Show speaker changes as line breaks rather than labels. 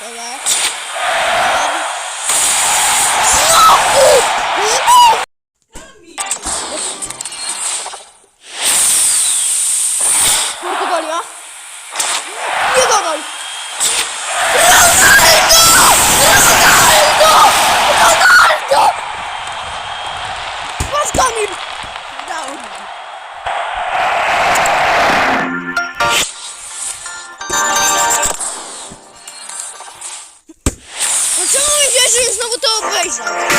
Çevir. Portugal ya. Nie gadaj! Amazing.